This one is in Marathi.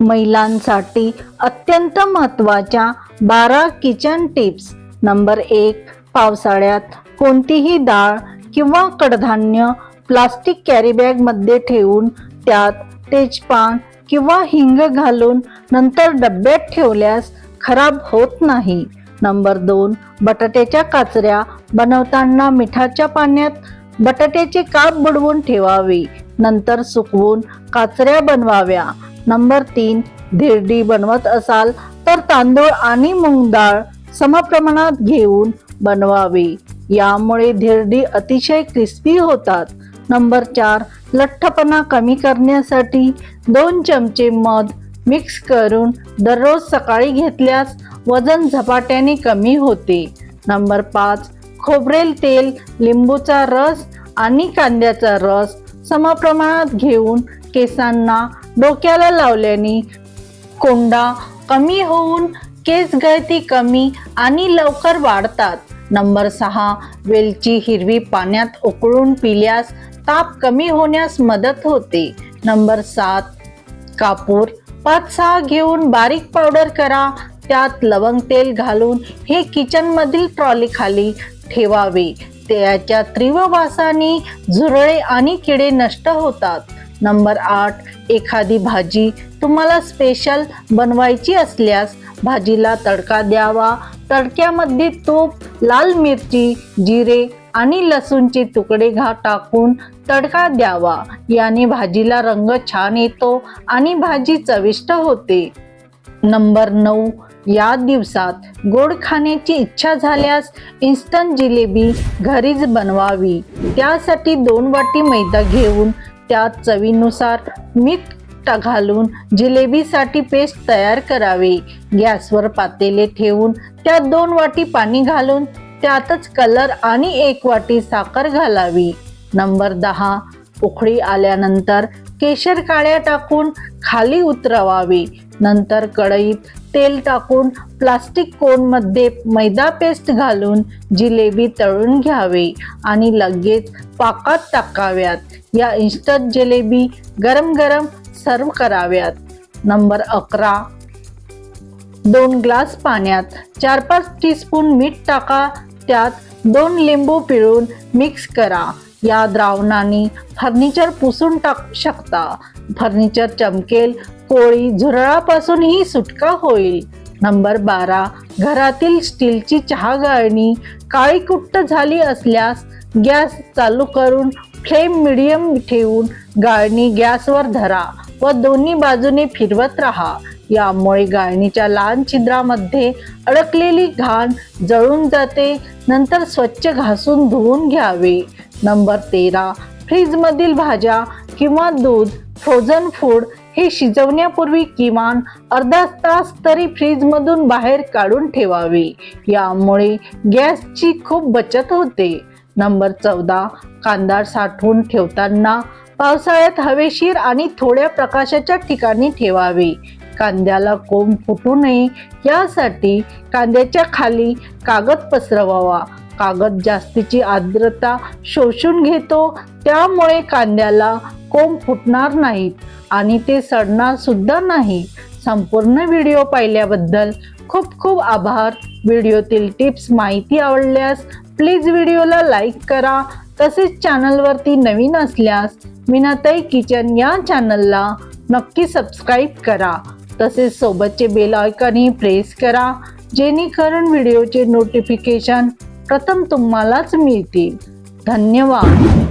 महिलांसाठी अत्यंत महत्त्वाच्या बारा किचन टिप्स. नंबर एक पावसाळ्यात कोणतीही डाळ किंवा कडधान्य प्लास्टिक कॅरीबॅगमध्ये ठेवून त्यात तेजपान किंवा हिंग घालून नंतर डब्यात ठेवल्यास खराब होत नाही. नंबर दोन बटाट्याच्या काचऱ्या बनवताना मिठाच्या पाण्यात बटाट्याचे काप बुडवून ठेवावे. नंतर सुकवून काचऱ्या बनवाव्या. नंबर तीन धिरडी बनवत असाल तर तांदूळ आणि मूग डाळ समप्रमाणात घेऊन बनवावे. यामुळे धिरडी अतिशय क्रिस्पी होतात. नंबर चार लठ्ठपणा कमी करण्यासाठी दोन चमचे मध मिक्स करून दररोज सकाळी घेतल्यास वजन झपाट्याने कमी होते. नंबर पाच खोबरेल तेल लिंबूचा रस आणि कांद्याचा रस समप्रमाणात घेऊन केसांना डोक्याला लावल्याने कोंडा कमी होऊन केस गळती कमी आणि लवकर वाढतात. नंबर सहा वेलची हिरवी पाण्यात उकळून पिल्यास ताप कमी होण्यास मदत होते. नंबर सात कापूर पाच सहा घेऊन बारीक पावडर करा. त्यात लवंग तेल घालून हे किचन मधील ट्रॉली खाली ठेवावे. त्याच्या तीव्र वासाने झुरळे आणि किडे नष्ट होतात. नंबर आठ एखादी भाजी तुम्हाला स्पेशल बनवायची असल्यास भाजीला तडका द्यावा. तडक्यामध्ये तूप लाल मिरची जिरे आणि लसूणचे तुकडे घा टाकून तडका द्यावा. याने भाजीला रंग छान येतो आणि भाजी चविष्ट होते. नंबर नऊ या दिवसात गोड खाण्याची इच्छा झाल्यास इन्स्टंट जिलेबी घरीच बनवावी. त्यासाठी दोन वाटी मैदा घेऊन त्यात चवीनुसार मीठ घालून जिलेबीसाठी पेस्ट तयार करावी. गॅसवर पातेले ठेवून त्यात दोन वाटी पाणी घालून त्यातच कलर आणि एक वाटी साखर घालावी. नंबर दहा उखळी आल्यानंतर केशर काळ्या टाकून खाली उतरवावी. नंतर कढईत तेल टाकून प्लास्टिक कोनमध्ये मैदा पेस्ट घालून जिलेबी तळून घ्यावे आणि लगेच पाकात टाकाव्यात. या इन्स्टंट जिलेबी गरम गरम सर्व कराव्यात. नंबर अकरा. दोन ग्लास पाण्यात चार पाच टीस्पून मीठ टाका. त्यात दोन लिंबू पिळून मिक्स करा. या द्रावणाने फर्निचर पुसून टाकू शकता. फर्निचर चमकेल कोळी झुरळापासूनही सुटका होईल. नंबर बारा. घरातील स्टीलची चहा गाळणी काळी कुट्ट झाली असल्यास गॅस चालू करून फ्लेम मिडियम ठेवून गाळणी गॅसवर धरा व दोन्ही बाजूने फिरवत राहा. यामुळे गाळणीच्या लहान छिद्रामध्ये अडकलेली घाण जळून जाते. नंतर स्वच्छ घासून धुवून घ्यावे. नंबर तेरा फ्रीजमधील भाज्या किंवा दूध फ्रोझन फूड हे शिजवण्यापूर्वी किमान अर्धा तास तरी फ्रीजमधून बाहेर काढून ठेवावे. यामुळे गॅसची खूप बचत होते. नंबर चौदा कांदा साठवून ठेवताना पावसाळ्यात हवेशीर आणि थोड्या प्रकाशाच्या ठिकाणी ठेवावे. कांद्याला कोंब फुटू नये यासाठी कांद्याच्या खाली कागद पसरवावा. कागद जास्तीची आर्द्रता शोषून घेतो त्यामुळे कांद्याला कोंब फुटणार नाहीत आणि ते सडणार सुद्धा नाही. संपूर्ण व्हिडिओ पाहिल्याबद्दल खूप खूप आभार. व्हिडिओतील टिप्स माहिती आवडल्यास प्लीज व्हिडिओला लाईक करा. तसेच चॅनलवरती नवीन असल्यास मीनाताई किचन या चॅनलला नक्की सबस्क्राईब करा. तसेच सोबतचे बेल आयकॉनही प्रेस करा जेणेकरून व्हिडिओचे नोटिफिकेशन प्रथम तुम्हालाच मिळतील. धन्यवाद.